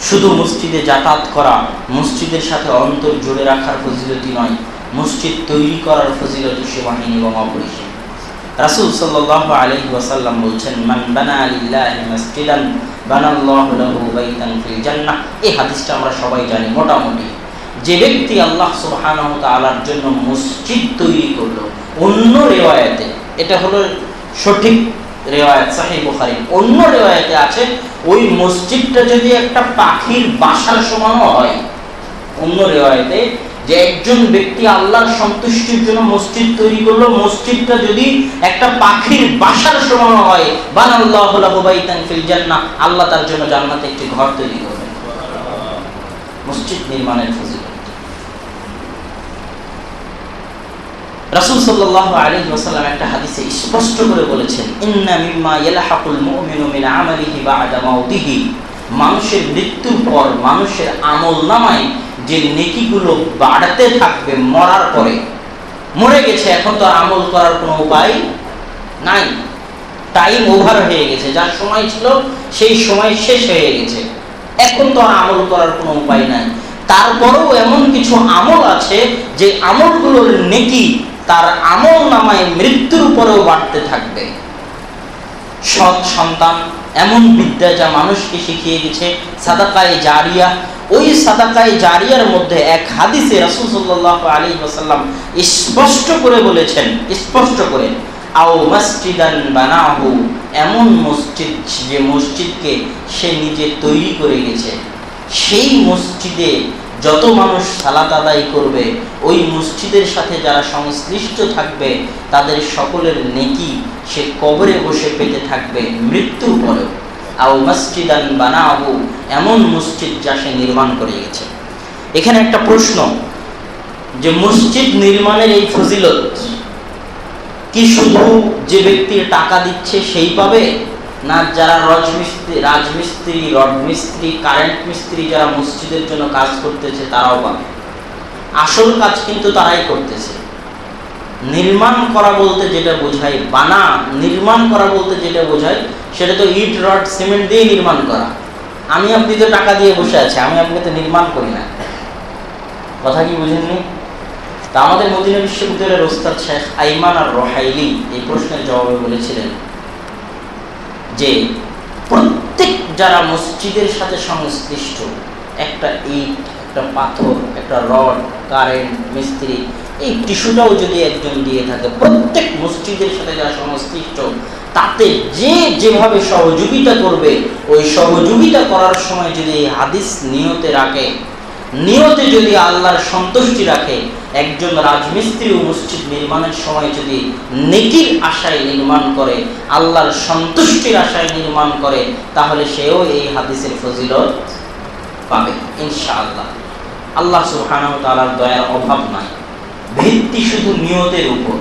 শুধু মসজিদে যাতায়াত করা, মসজিদের সাথে অন্তর জুড়ে রাখার ফজিলতি নয়, মসজিদ তৈরি করার ফজিলত সীমাহীন এবং অপরিসীম। রাসূল সাল্লাল্লাহু আলাইহি ওয়াসাল্লাম বলছেন, মান বানা লিল্লাহি মাসজিদান বানাল্লাহু লাহু বাইতান ফিল জান্নাহ। এই হাদিসটা আমরা সবাই জানি, মোটামুটি। যে ব্যক্তি আল্লাহ সুবহানাহু তাআলার জন্য মসজিদ তৈরি করল, অন্য রেওয়ায়াতে, এটা হলো সঠিক রেওয়ায়াত, সাহিহ বুখারী। অন্য রেওয়ায়াতে আছে, ওই মসজিদটা যদি একটা পাখির বাসার সমানও হয়, অন্য রেওয়ায়তে যে একজন ব্যক্তি আল্লাহর সন্তুষ্টির জন্য মসজিদ তৈরি করল, মসজিদটা যদি একটা পাখির বাসার সমান হয়, বানাল্লাহু ফিল জান্নাহ, আল্লাহ তার জন্য জান্নাতে একটি ঘর তৈরি করবেন। মসজিদ নির্মাণের ফজিলত। রাসূল সাল্লাল্লাহু আলাইহি ওয়াসাল্লাম একটা হাদিসে স্পষ্ট করে বলেছেন, ইন্না মিম্মা ইয়ালহাকুল মুমিনু মিন আমালিহি বা'দা মাউতিহি। মানুষের মৃত্যুর পর মানুষের আমল নামায় যে নেকিগুলো বাড়তে থাকবে মরার পরে। মরে গেছে, এখন তো আমল করার কোনো উপায় নাই। টাইম ওভার হয়ে গেছে, যার সময় ছিল সেই সময় শেষ হয়ে গেছে। এখন তো আমল করার কোনো উপায় নাই। তারপরেও এমন কিছু আমল আছে যে আমলগুলোর নেকি তার আমল নামায় মৃত্যুর উপরেও বাড়তে থাকবে। সৎ সন্তান, এমন বিদ্যা যা মানুষকে শিখিয়ে গেছে সাদাকায়ে জারিয়া। ওই সাদাকায়ে জারিয়ার মধ্যে এক হাদিসে রাসূল সাল্লাল্লাহু আলাইহি ওয়াসাল্লাম স্পষ্ট করে বলেছেন, স্পষ্ট করে, আও মসজিদান বানাহু। এমন মসজিদ যে মসজিদকে সে নিজে তৈরি করে গেছে। সেই মসজিদে যত মানুষ সালাত আদায় করবে, ওই মসজিদের সাথে যারা সংশ্লিষ্ট থাকবে, তাদের সকলের নেকি সে কবরে বসে পেতে থাকবে মৃত্যুর পরেও। আও মসজিদান বানাহু, এমন মসজিদ যা সে নির্মাণ করে গেছে। এখানে একটা প্রশ্ন, যে মসজিদ নির্মাণের এই ফজিলত কি শুধু যে ব্যক্তি টাকা দিচ্ছে সেই পাবে? না যারা রাজমিস্ত্রি রাজমিস্ত্রি রড মিস্ত্রি কারেন্ট মিস্ত্রি যারা মসজিদের জন্য কাজ করতেছে, তারাও পাবে। আসল কাজ কিন্তু তারাই করতেছে। নির্মাণ করা বলতে যেটা বোঝায়, বানা, নির্মাণ করা বলতে যেটা বোঝায়, সেটা তো ইট, রড, সিমেন্ট দিয়ে নির্মাণ করা। আমি আপনি তো টাকা দিয়ে বসে আছি, আমি আপনি তো নির্মাণ করি না। কথা কি বুঝেননি? তা আমাদের মদিনা বিশ্ববিদ্যালয়ের ওস্তাদ শেখ আইমান আর রহাইলি এই প্রশ্নের জবাবে বলেছিলেন যে প্রত্যেক যারা মসজিদের সাথে সংশ্লিষ্ট, একটা ইট, একটা পাথর, একটা রড, কারেন্ট, মিস্ত্রি, এই টিস্যুটাও যদি একজন দিয়ে থাকে, প্রত্যেক মসজিদের সাথে যারা সংশ্লিষ্ট, তাতে যে যেভাবে সহযোগিতা করবে, ওই সহযোগিতা করার সময় যদি হাদিস নিয়তে রাখে, নিয়তে যদি আল্লাহর সন্তুষ্টি রাখে একজন রাজমিস্ত্রি মসজিদ নির্মাণের সময় যদি নেকির আশায় নির্মাণ করে, আল্লাহর সন্তুষ্টির আশায় নির্মাণ করে, তাহলে সেও এই হাদিসের ফজিলত পাবে, ইনশাআল্লাহ। আল্লাহ সুবহানাহু তাআলার দয়ার অভাব নাই। ভিত্তি শুধু নিয়তের উপর।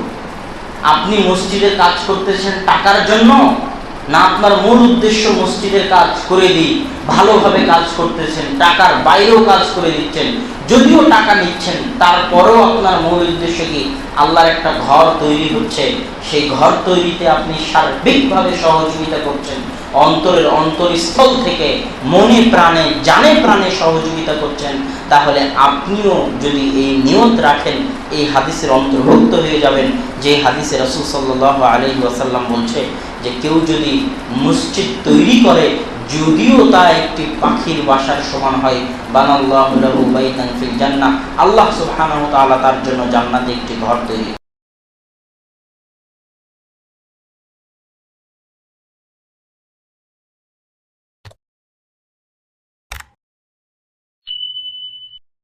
আপনি মসজিদে কাজ করতেছেন টাকার জন্য না আপনার মূল উদ্দেশ্য মসজিদের কাজ করে দিই, ভালোভাবে কাজ করতেছেন, টাকার বাইরেও কাজ করে দিচ্ছেন, যদিও টাকা নিচ্ছেন, তারপরেও আপনার মূল উদ্দেশ্য কি? আল্লাহর একটা ঘর তৈরি হচ্ছে, সেই ঘর তৈরিতে আপনি সার্বিকভাবে সহযোগিতা করছেন। অন্তরের অন্তরস্থল থেকে মনে প্রাণে, জানে প্রাণে সহযোগিতা করছেন, তাহলে আপনিও যদি এই নিয়ত রাখেন, এই হাদিসের অন্তর্ভুক্ত হয়ে যাবেন। যে হাদিসে রসুল সাল্লাহ আলহি ওয়াসাল্লাম বলছে যে, কেউ যদি মসজিদ তৈরি করে, যদিও তা একটি পাখির বাসার সমান হয়, বানাল্লাহু জান্নাহ, আল্লাহ তাআলা তার জন্য জান্নাতে একটি ঘর তৈরি